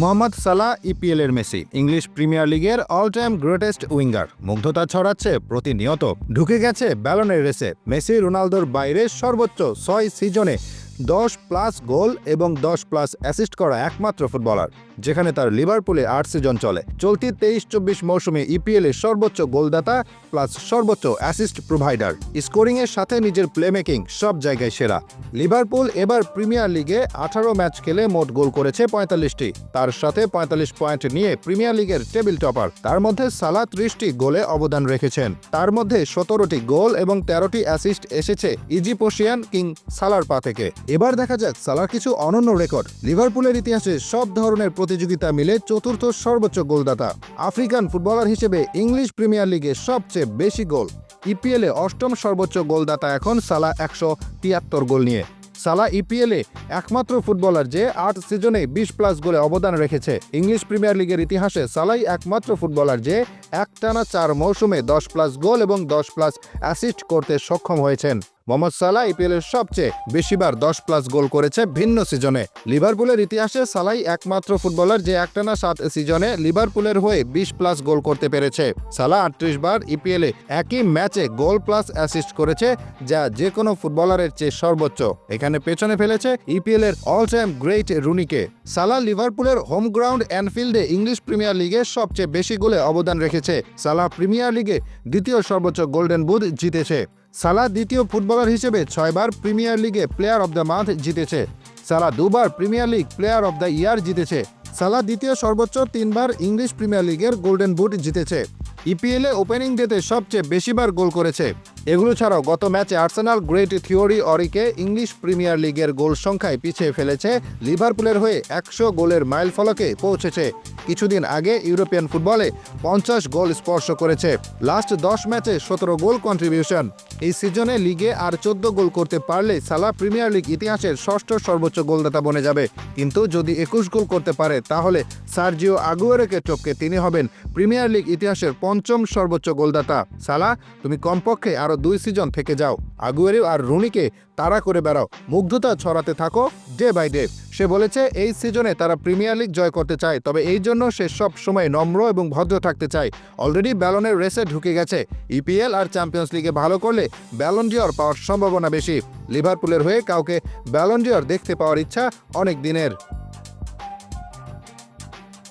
Mohammad Salah EPL এর Messi, English Premier লিগের all time greatest winger মুগ্ধতা ছড়াচ্ছে প্রতিনিয়ত। ঢুকে গেছে ব্যালনের রেসে। মেসি, রোনালদোর বাইরে সর্বোচ্চ ছয় সিজনে দশ প্লাস গোল এবং দশ প্লাস অ্যাসিস্ট করা একমাত্র ফুটবলার, যেখানে তার লিভারপুলে আট সিজন চলে। চলতি তেইশ চব্বিশ মৌসুমে ইপিএল এর সর্বোচ্চ গোলদাতা প্লাস সর্বোচ্চ অ্যাসিস্ট প্রোভাইডার। স্কোরিং এর সাথে নিজের প্লেমেকিং সব জায়গায় সেরা। লিভারপুল এবার প্রিমিয়ার লিগে আঠারো ম্যাচ খেলে মোট গোল করেছে পঁয়তাল্লিশটি। তার সাথে পঁয়তাল্লিশ পয়েন্ট নিয়ে প্রিমিয়ার লিগের টেবিল টপার। তার মধ্যে সালা ত্রিশটি গোলে অবদান রেখেছেন। তার মধ্যে সতেরোটি গোল এবং তেরোটি অ্যাসিস্ট এসেছে ইজিপোশিয়ান কিং সালার পা থেকে। এবার দেখা যাক, সালার কিছু অনন্য রেকর্ড। লিভারপুলের ইতিহাসে সব ধরনের প্রতিযোগিতা মিলে চতুর্থ সর্বোচ্চ গোলদাতা। আফ্রিকান ফুটবলার হিসেবে ইংলিশ প্রিমিয়ার লিগে সবচেয়ে বেশি গোল। ইপিএলে অষ্টম সর্বোচ্চ গোলদাতা এখন সালা একশো তিয়াত্তর গোল নিয়ে। সালা ইপিএলে একমাত্র ফুটবলার যে আট সিজনে বিশ প্লাস গোলে অবদান রেখেছে। ইংলিশ প্রিমিয়ার লিগের ইতিহাসে সালাই একমাত্র ফুটবলার যে একটানা চার মৌসুমে দশ প্লাস গোল এবং দশ প্লাস অ্যাসিস্ট করতে সক্ষম হয়েছেন। মোহাম্মদ সালাহ ইপিএল এর সবচেয়ে বেশিবার দশ প্লাস গোল করেছে ভিন্ন সিজনে লিভারপুলের ইতিহাসে সালাই একমাত্র ফুটবলার যে একটানা সাত সিজনে লিভারপুলের হয়ে বিশ প্লাস গোল করতে পেরেছে। সালা আটত্রিশ বার ইপিএলে একই ম্যাচে গোল প্লাস অ্যাসিস্ট করেছে, যা যে কোনো ফুটবলারের চেয়ে সর্বোচ্চ। এখানে পেছনে ফেলেছে ইপিএল এর অল টাইম গ্রেট রুনিকে। সালা লিভারপুলের হোম গ্রাউন্ড অ্যানফিল্ডে ইংলিশ প্রিমিয়ার লিগে সবচেয়ে বেশি গোলে অবদান রেখেছে। সালা প্রিমিয়ার লিগে দ্বিতীয় সর্বোচ্চ গোল্ডেন বুথ জিতেছে। সালা দ্বিতীয় ফুটবলার হিসেবে ছয়বার প্রিমিয়ার লিগে প্লেয়ার অব দ্য মান্থ জিতেছে। সালা দুবার Premier League player of the year জিতেছে। সালা দ্বিতীয় সর্বোচ্চ তিনবার ইংলিশ প্রিমিয়ার লিগের গোল্ডেন বুট জিতেছে। ইপিএলে ওপেনিং ডেতে সবচেয়ে বেশিবার গোল করেছে। এগুলো ছাড়াও গত ম্যাচে আর্সেনাল গ্রেট থিওরি অরিকে ইংলিশ প্রিমিয়ার লিগের গোল সংখ্যায় পিছিয়ে ফেলেছে। লিভারপুলের হয়ে একশো গোলের মাইল ফলকে পৌঁছেছে। কিছুদিন আগে ইউরোপিয়ান ফুটবলে পঞ্চাশ গোল স্পর্শ করেছে। লাস্ট দশ ম্যাচে সতেরো গোল কন্ট্রিবিউশন এই সিজনে লিগে আর চোদ্দ গোল করতে পারলে সালা প্রিমিয়ার লিগ ইতিহাসের ষষ্ঠ সর্বোচ্চ গোলদাতা বনে যাবে। কিন্তু যদি একুশ গোল করতে পারে, তাহলে সার্জিও আগুয়ারেকে টপকে তিনি হবেন। প্রিমিয়ার লিগ ইতিহাসের পঞ্চম সর্বোচ্চ গোলদাতা। সালা, তুমি কমপক্ষে আরও দুই সিজন থেকে যাও। আগুয়ারিও আর রুনিকে তাড়া করে বেড়াও। মুগ্ধতা ছড়াতে থাকো ডে বাই ডে। সে বলেছে, এই সিজনে তারা প্রিমিয়ার লিগ জয় করতে চায়, তবে এই জন্য সে সব সময় নম্র এবং ভদ্র থাকতে চায়। অলরেডি ব্যালনের রেসে ঢুকে গেছে। ইপিএল আর চ্যাম্পিয়ন্স লিগে ভালো করলে ব্যালন ডিওর পাওয়ার সম্ভাবনা বেশি। লিভারপুলের হয়ে কাউকে ব্যালন ডিওর দেখতে পাওয়ার ইচ্ছা অনেক দিনের।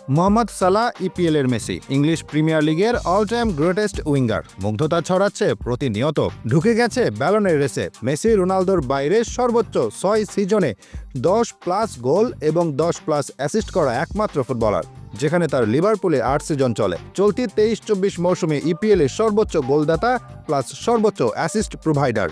মোহাম্মদ সালাহ ইপিএল এর মেসি, ইংলিশ প্রিমিয়ার লিগের অল টাইম গ্রেটেস্ট উইঙ্গার মুগ্ধতা ছড়াচ্ছে প্রতিনিয়ত। ঢুকে গেছে ব্যালনের রেসে। মেসি, রোনালদোর বাইরে সর্বোচ্চ ছয় সিজনে দশ প্লাস গোল এবং দশ প্লাস অ্যাসিস্ট করা একমাত্র ফুটবলার, যেখানে তার লিভারপুলে আট সিজন চলে। চলতি তেইশ চব্বিশ মৌসুমে ইপিএল এর সর্বোচ্চ গোলদাতা প্লাস সর্বোচ্চ অ্যাসিস্ট প্রোভাইডার